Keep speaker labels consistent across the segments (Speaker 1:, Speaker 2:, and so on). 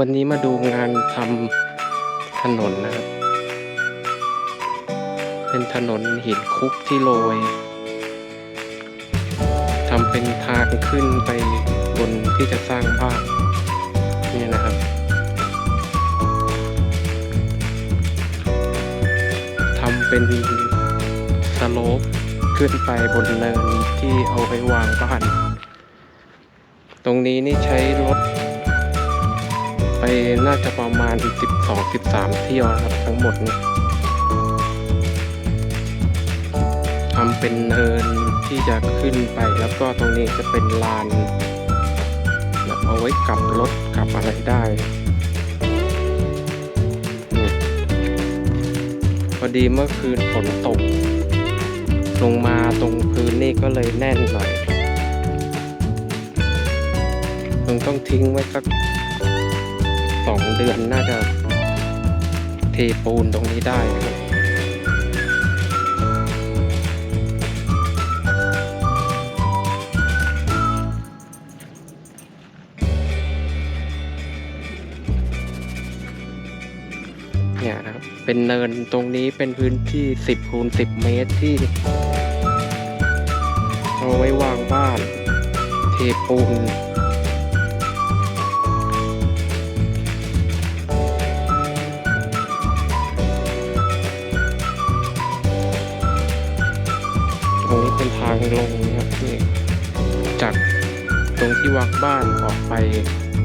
Speaker 1: วันนี้มาดูงานทำถนนนะครับ เป็นถนนหินคุกที่โรยทำเป็นทางขึ้นไปบนที่จะสร้างบ้านนี่นะครับทำเป็นสโลปขึ้นไปบนเนินที่เอาไว้วางบ้าน ตรงนี้นี่ใช้รถ ไปน่าจะประมาณ12 13 เที่ยวนะครับทั้งหมดเนี่ยทำเป็นเนินที่จะขึ้นไปแล้วก็ตรงนี้จะเป็นลานเอาไว้กลับรถกลับอะไรได้พอดีเมื่อคืนฝนตก ลงมาตรงพื้นนี่ก็เลยแน่นหน่อยคงต้องทิ้งไว้สัก สองเดือนน่าจะเทปูนตรงนี้ได้นะครับเนี่ยนะครับ เป็นเนินตรงนี้เป็นพื้นที่ 10คูณ10 เมตรที่เอาไว้วางบ้าน เทปูน ลงนะครับนี่จากตรงที่วางบ้านออกไป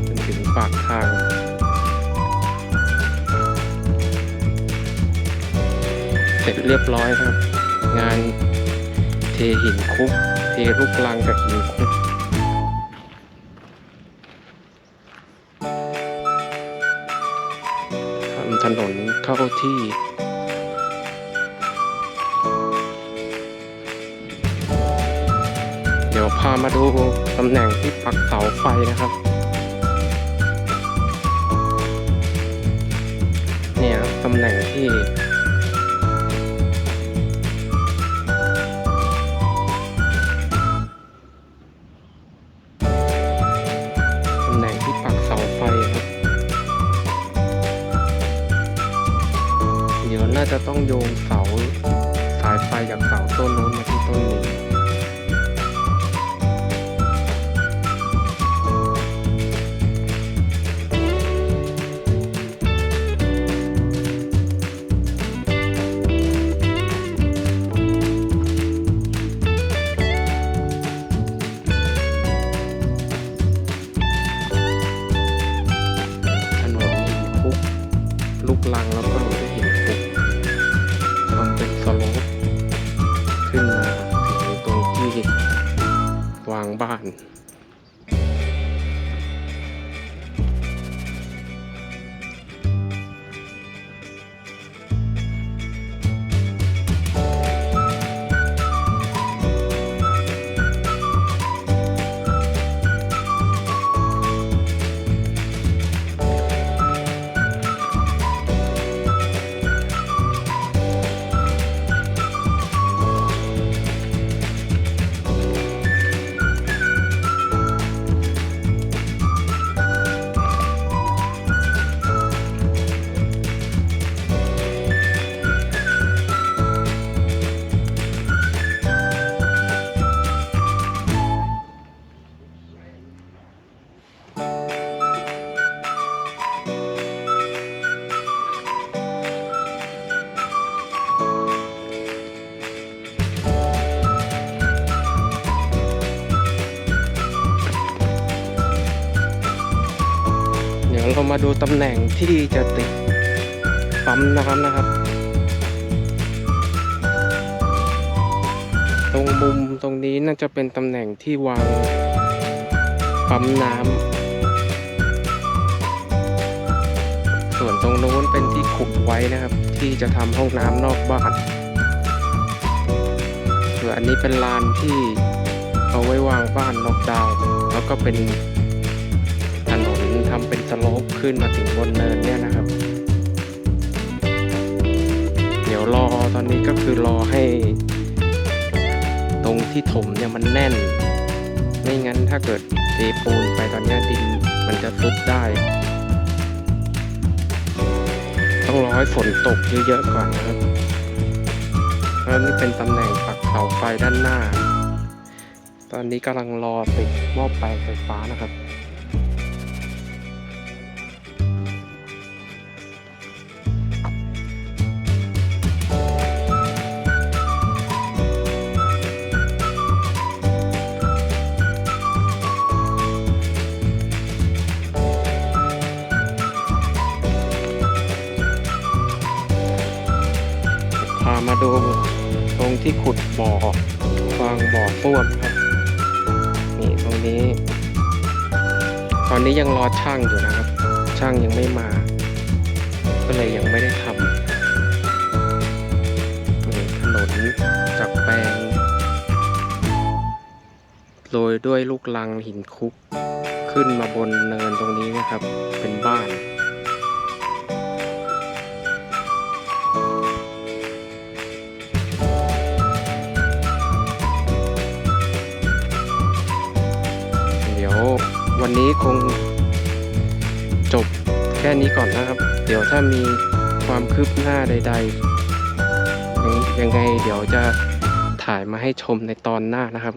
Speaker 1: จนถึงปากทางเสร็จเรียบร้อยครับ งานเทหินคุก เทลูกลังกับหินคุกทำถนนเข้าที่ ดี๋ยวพามาดูตำแหน่งที่ปักเสาไฟนะครับเนี่ยครับตำแหน่งที่ตำแหน่งที่ปักเสาไฟครับ เดี๋ยวน่าจะต้องโยงเสาสายไฟจากเสาต้นนู้นมาที่ต้นนี้ กลังแล้วก็เราจะเหินปุกทำเป็นสโลปขึ้นมาถึงตรงที่วางบ้าน เรามาดูตำแหน่งที่จะติดปั๊มน้ำนะครับ ตรงมุมตรงนี้น่าจะเป็นตำแหน่งที่วางปั๊มน้ำส่วนตรงโน้นเป็นที่ขุดไว้นะครับ ที่จะทำห้องน้ำนอกบ้านส่วนอันนี้เป็นลานที่เอาไว้วางบ้านนอกดาว แล้วก็เป็น สโลปขึ้นมาถึงบนเนินเนี่ยนะครับ เดี๋ยวรอตอนนี้ก็คือรอให้ ตรงที่ถมเนี่ยมันแน่น ไม่งั้นถ้าเกิดเทปูนไปตอนนี้ดินมันจะซุบได้ ต้องรอให้ฝนตกเยอะๆก่อนนะครับแล้วนี่เป็นตำแหน่งปักเสาไฟด้านหน้า ตอนนี้กำลังรอติดหม้อแปลงไฟฟ้านะครับ ดูตรงที่ขุดบ่อวางบ่อส้วมครับ นี่ตรงนี้ ตอนนี้ยังรอช่างอยู่นะครับ ช่างยังไม่มา ก็เลยยังไม่ได้ทำนี่ถนนจากแปลงโรยด้วยลูกลังหินคุก ขึ้นมาบนเนินตรงนี้นะครับ เป็นบ้าน วันนี้คงจบแค่นี้ก่อนนะครับ เดี๋ยวถ้ามีความคืบหน้าใด ๆ ยังยังไงเดี๋ยวจะถ่ายมาให้ชมในตอนหน้านะครับ